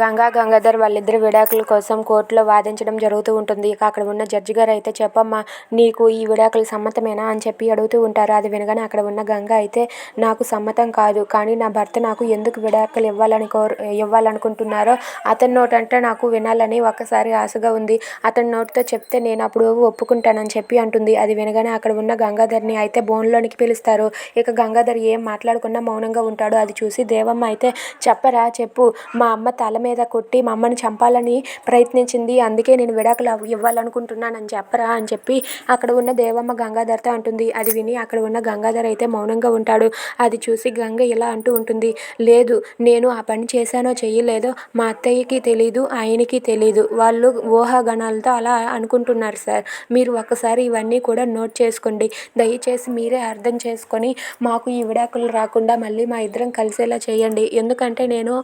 గంగా గంగాధర్ వాళ్ళిద్దరు విడాకుల కోసం కోర్టులో వాదించడం జరుగుతూ ఉంటుంది. ఇక అక్కడ ఉన్న జడ్జి గారు అయితే చెప్పమ్మా నీకు ఈ విడాకులు సమ్మతమేనా అని చెప్పి అడుగుతూ ఉంటారు. అది వినగానే అక్కడ ఉన్న గంగ అయితే నాకు సమ్మతం కాదు కానీ నా భర్త నాకు ఎందుకు విడాకులు ఇవ్వాలని కోరు ఇవ్వాలనుకుంటున్నారో అతని నోటంటే నాకు వినాలని ఒక్కసారి ఆశగా ఉంది. అతని నోటితో చెప్తే నేను అప్పుడు ఒప్పుకుంటానని చెప్పి అంటుంది. అది వినగానే అక్కడ ఉన్న గంగాధర్ని అయితే బోన్లోనికి పిలుస్తారు. ఇక గంగాధర్ ఏం మాట్లాడకుండా మౌనంగా ఉంటాడు. అది చూసి దేవమ్మ అయితే చెప్పరా చెప్పు మా అమ్మ తల మీద కొట్టి మా అమ్మని చంపాలని ప్రయత్నించింది. అందుకే నేను విడాకులు ఇవ్వాలనుకుంటున్నానని చెప్పరా అని చెప్పి అక్కడ ఉన్న దేవమ్మ గంగాధర్తో అంటుంది. అది విని అక్కడ ఉన్న గంగాధర్ అయితే మౌనంగా ఉంటాడు. అది చూసి గంగ ఇలా అంటూ ఉంటుంది. లేదు నేను ఆ పని చేశానో చెయ్యలేదో మా అత్తయ్యకి తెలీదు ఆయనకి తెలీదు. వాళ్ళు ఊహాగణాలతో అలా అనుకుంటున్నారు సార్. మీరు ఒకసారి ఇవన్నీ కూడా నోట్ చేసుకోండి. దయచేసి మీరే అర్థం చేసుకొని మాకు ఈ విడాకులు రాకుండా మళ్ళీ మా ఇద్దరం కలిసేలా చేయండి. ఎందుకంటే నేను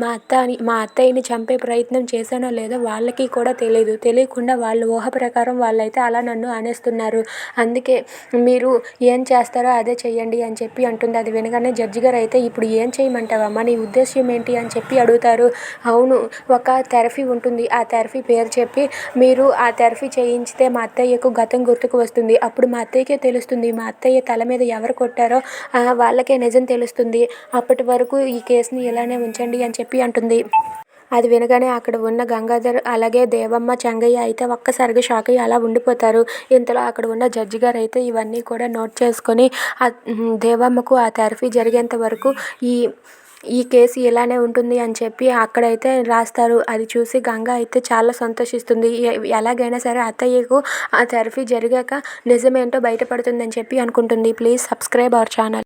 మా అత్తని మా అత్తయ్యని చంపే ప్రయత్నం చేశానో లేదో వాళ్ళకి కూడా తెలియదు తెలియకుండా వాళ్ళ ఊహ ప్రకారం వాళ్ళైతే అలా నన్ను అనేస్తున్నారు అందుకే మీరు ఏం చేస్తారో అదే చెయ్యండి అని చెప్పి అంటుంది. అది వినగానే జడ్జి గారు అయితే ఇప్పుడు ఏం చేయమంటావమ్మా? నీ ఉద్దేశ్యం ఏంటి? అని చెప్పి అడుగుతారు. అవును ఒక థెరపీ ఉంటుంది. ఆ థెరపీ పేరు చెప్పి మీరు ఆ థెరపీ చేయించితే మా అత్తయ్యకు గతం గుర్తుకు వస్తుంది. అప్పుడు మా అత్తయ్యకే తెలుస్తుంది. మా అత్తయ్య తల మీద ఎవరు కొట్టారో వాళ్ళకే నిజం తెలుస్తుంది. అప్పటి వరకు ఈ కేసుని ఇలానే ఉంచండి అని చెప్పి అంటుంది. అది వినగానే అక్కడ ఉన్న గంగాధర్ అలాగే దేవమ్మ చెంగయ్య అయితే ఒక్కసారిగా షాక్ అయ్యి అలా ఉండిపోతారు. ఇంతలో అక్కడ ఉన్న జడ్జి గారు అయితే ఇవన్నీ కూడా నోట్ చేసుకొని ఆ దేవమ్మకు ఆ థెరపీ జరిగేంత వరకు ఈ ఈ కేసు ఇలానే ఉంటుంది అని చెప్పి అక్కడైతే రాస్తారు. అది చూసి గంగ అయితే చాలా సంతోషిస్తుంది. ఎలాగైనా సరే అత్తయ్యకు ఆ థెరపీ జరిగాక నిజమేంటో బయటపడుతుందని చెప్పి అనుకుంటుంది. Please subscribe our channel.